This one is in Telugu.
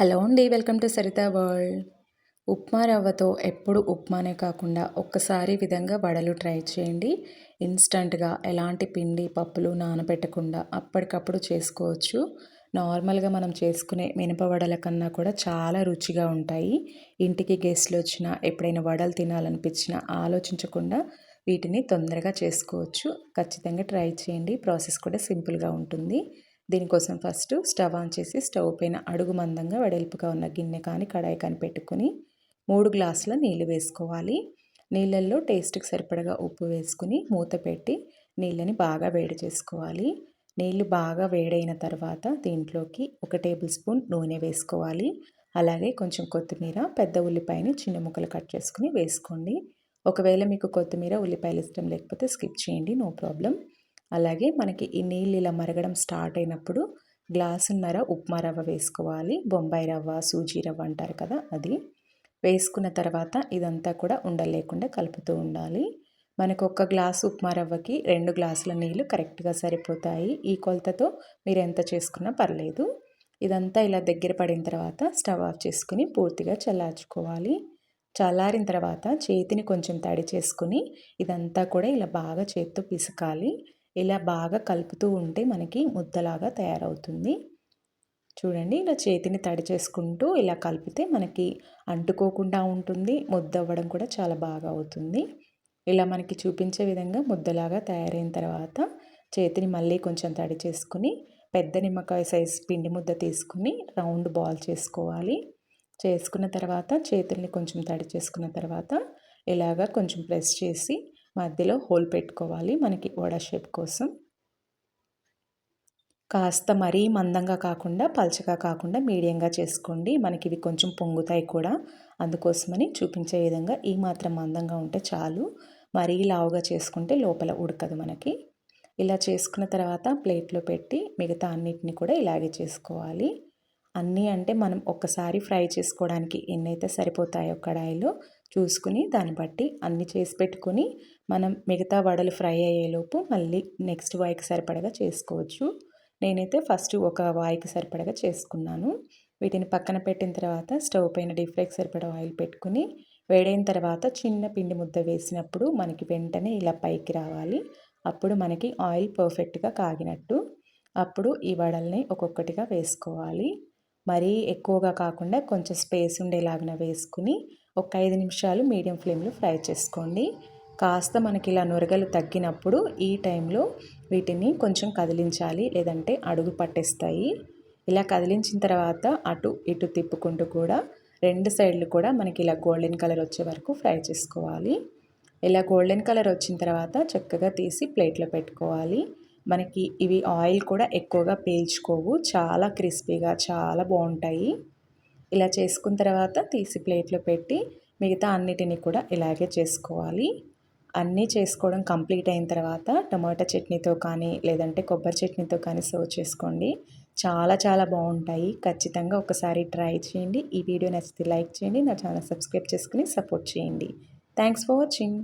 హలో అండి welcome to Saritha world. Upma రవ్వతో ఎప్పుడు ఉప్మానే కాకుండా ఒక్కసారి విధంగా వడలు ట్రై చేయండి. ఇన్స్టంట్గా ఎలాంటి పిండి పప్పులు నానబెట్టకుండా అప్పటికప్పుడు చేసుకోవచ్చు. నార్మల్గా మనం చేసుకునే మినప వడల కన్నా కూడా చాలా రుచిగా ఉంటాయి. ఇంటికి గెస్ట్లు వచ్చినా ఎప్పుడైనా వడలు తినాలనిపించినా ఆలోచించకుండా వీటిని తొందరగా చేసుకోవచ్చు. ఖచ్చితంగా ట్రై చేయండి. ప్రాసెస్ కూడా సింపుల్గా ఉంటుంది. దీనికోసం ఫస్ట్ స్టవ్ ఆన్ చేసి స్టవ్ పైన అడుగు మందంగా వెడల్పుగా ఉన్న గిన్నె కానీ కడాయి కానీ పెట్టుకుని మూడు గ్లాసుల నీళ్ళు వేసుకోవాలి. నీళ్ళల్లో టేస్ట్కి సరిపడగా ఉప్పు వేసుకుని మూత పెట్టి నీళ్ళని బాగా వేడి చేసుకోవాలి. నీళ్ళు బాగా వేడైన తర్వాత దీంట్లోకి ఒక టేబుల్ స్పూన్ నూనె వేసుకోవాలి. అలాగే కొంచెం కొత్తిమీర పెద్ద ఉల్లిపాయని చిన్న ముక్కలు కట్ చేసుకుని వేసుకోండి. ఒకవేళ మీకు కొత్తిమీర ఉల్లిపాయలు ఇష్టం లేకపోతే స్కిప్ చేయండి నో ప్రాబ్లం. అలాగే మనకి ఈ నీళ్ళు ఇలా మరగడం స్టార్ట్ అయినప్పుడు గ్లాసున్నర ఉప్మా రవ్వ వేసుకోవాలి. బొంబాయి రవ్వ సూజీ రవ్వ అంటారు కదా అది. వేసుకున్న తర్వాత ఇదంతా కూడా ఉండలేకుండా కలుపుతూ ఉండాలి. మనకు ఒక గ్లాసు ఉప్మా రవ్వకి రెండు గ్లాసుల నీళ్ళు కరెక్ట్గా సరిపోతాయి. ఈ కొలతతో మీరు ఎంత చేసుకున్నా పర్లేదు. ఇదంతా ఇలా దగ్గర పడిన తర్వాత స్టవ్ ఆఫ్ చేసుకుని పూర్తిగా చల్లార్చుకోవాలి. చల్లారిన తర్వాత చేతిని కొంచెం తడి చేసుకుని ఇదంతా కూడా ఇలా బాగా చేత్తో పిసకాలి. ఇలా బాగా కలుపుతూ ఉంటే మనకి ముద్దలాగా తయారవుతుంది. చూడండి ఇలా చేతిని తడి చేసుకుంటూ ఇలా కలిపితే మనకి అంటుకోకుండా ఉంటుంది ముద్ద అవ్వడం కూడా చాలా బాగా అవుతుంది. ఇలా మనకి చూపించే విధంగా ముద్దలాగా తయారైన తర్వాత చేతిని మళ్ళీ కొంచెం తడి చేసుకుని పెద్ద నిమ్మకాయ సైజ్ పిండి ముద్ద తీసుకుని రౌండ్ బాల్ చేసుకోవాలి. చేసుకున్న తర్వాత చేతుల్ని కొంచెం తడి చేసుకున్న తర్వాత ఇలాగా కొంచెం ప్రెస్ చేసి మధ్యలో హోల్ పెట్టుకోవాలి మనకి వడ షేప్ కోసం. కాస్త మరీ మందంగా కాకుండా పలచగా కాకుండా మీడియంగా చేసుకోండి. మనకి ఇవి కొంచెం పొంగుతాయి కూడా. అందుకోసమని చూపించే విధంగా ఈ మాత్రం మందంగా ఉంటే చాలు. మరీ లావుగా చేసుకుంటే లోపల ఉడకదు మనకి. ఇలా చేసుకున్న తర్వాత ప్లేట్లో పెట్టి మిగతా అన్నిటిని కూడా ఇలాగే చేసుకోవాలి. అన్నీ అంటే మనం ఒక్కసారి ఫ్రై చేసుకోవడానికి ఎన్నైతే సరిపోతాయో కడాయిలో చూసుకుని దాన్ని బట్టి అన్ని చేసి పెట్టుకొని మనం మిగతా వడలు ఫ్రై అయ్యేలోపు మళ్ళీ నెక్స్ట్ వాయికి సరిపడగా చేసుకోవచ్చు. నేనైతే ఫస్ట్ ఒక వాయికి సరిపడగా చేసుకున్నాను. వీటిని పక్కన పెట్టిన తర్వాత స్టవ్ పైన డీప్ ఫ్రైకి సరిపడ ఆయిల్ పెట్టుకుని వేడైన తర్వాత చిన్న పిండి ముద్ద వేసినప్పుడు మనకి వెంటనే ఇలా పైకి రావాలి. అప్పుడు మనకి ఆయిల్ పర్ఫెక్ట్గా కాగినట్టు. అప్పుడు ఈ వడల్ని ఒక్కొక్కటిగా వేసుకోవాలి. మరీ ఎక్కువగా కాకుండా కొంచెం స్పేస్ ఉండేలాగా వేసుకుని ఒక ఐదు నిమిషాలు మీడియం ఫ్లేమ్లో ఫ్రై చేసుకోండి. కాస్త మనకి ఇలా నురగలు తగ్గినప్పుడు ఈ టైంలో వీటిని కొంచెం కదిలించాలి లేదంటే అడుగు పట్టేస్తాయి. ఇలా కదిలించిన తర్వాత అటు ఇటు తిప్పుకుంటూ కూడా రెండు సైడ్లు కూడా మనకి ఇలా గోల్డెన్ కలర్ వచ్చే వరకు ఫ్రై చేసుకోవాలి. ఇలా గోల్డెన్ కలర్ వచ్చిన తర్వాత చక్కగా తీసి ప్లేట్లో పెట్టుకోవాలి. మనకి ఇవి ఆయిల్ కూడా ఎక్కువగా పీల్చుకోవు. చాలా క్రిస్పీగా చాలా బాగుంటాయి. ఇలా చేసుకున్న తర్వాత తీసి ప్లేట్లో పెట్టి మిగతా అన్నిటిని కూడా ఇలాగే చేసుకోవాలి. అన్నీ చేసుకోవడం కంప్లీట్ అయిన తర్వాత టమాటా చట్నీతో కానీ లేదంటే కొబ్బరి చట్నీతో కానీ సర్వ్ చేసుకోండి. చాలా చాలా బాగుంటాయి. ఖచ్చితంగా ఒకసారి ట్రై చేయండి. ఈ వీడియో నచ్చితే లైక్ చేయండి. నా ఛానల్ సబ్స్క్రైబ్ చేసుకుని సపోర్ట్ చేయండి. Thanks for watching.